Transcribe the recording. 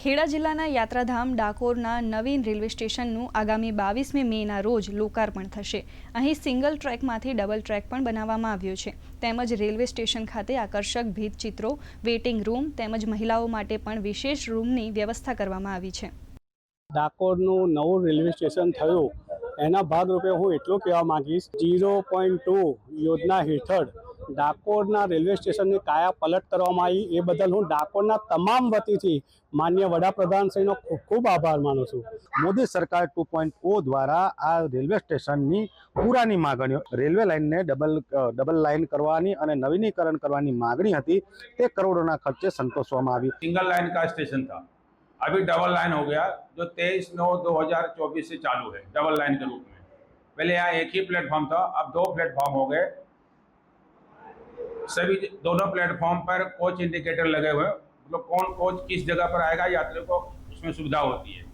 ખેડા જિલ્લાના યાત્રાધામ ડાકોરના નવીન રેલવે સ્ટેશનનું આગામી બાવીસમી મેના રોજ લોકાર્પણ થશે. અહીં સિંગલ ટ્રેકમાંથી ડબલ ટ્રેક પણ બનાવવામાં આવ્યો છે. તેમજ રેલવે સ્ટેશન ખાતે આકર્ષક ભીતચિત્રો વેઇટિંગ રૂમ તેમજ મહિલાઓ માટે પણ વિશેષ રૂમની વ્યવસ્થા કરવામાં આવી છે. ડાકોરનું નવું રેલવે સ્ટેશન થયું. એના ભાગરૂપે હું એટલું કહેવા માંગીશ જીરો પોઈન્ટ ટુ યોજના હેઠળ ડાકોરના રેલવે સ્ટેશનની કાયા પલટ કરવામાં આવી એ બદલ હું ડાકોરના તમામ વતીથી માન્ય વડાપ્રધાનશ્રીનો ખૂબ ખૂબ આભાર માનું છું મોદી સરકાર ટુ પોઈન્ટ ઓ દ્વારા આ રેલવે સ્ટેશનની પૂરાની માગણીઓ રેલવે લાઇનને ડબલ અ, ડબલ લાઇન કરવાની અને નવીનીકરણ કરવાની માગણી હતી તે કરોડોના ખર્ચે સંતોષવામાં આવી सिंगल लाइन का स्टेशन था अभी डबल लाइन हो गया जो तेईस नौ दो हजार चौबीस से चालू है डबल लाइन के रूप में पहले यहाँ एक ही प्लेटफॉर्म था अब दो प्लेटफॉर्म हो गए सभी दोनों प्लेटफॉर्म पर कोच इंडिकेटर लगे हुए हैं मतलब कौन कोच किस जगह पर आएगा यात्रियों को उसमें सुविधा होती है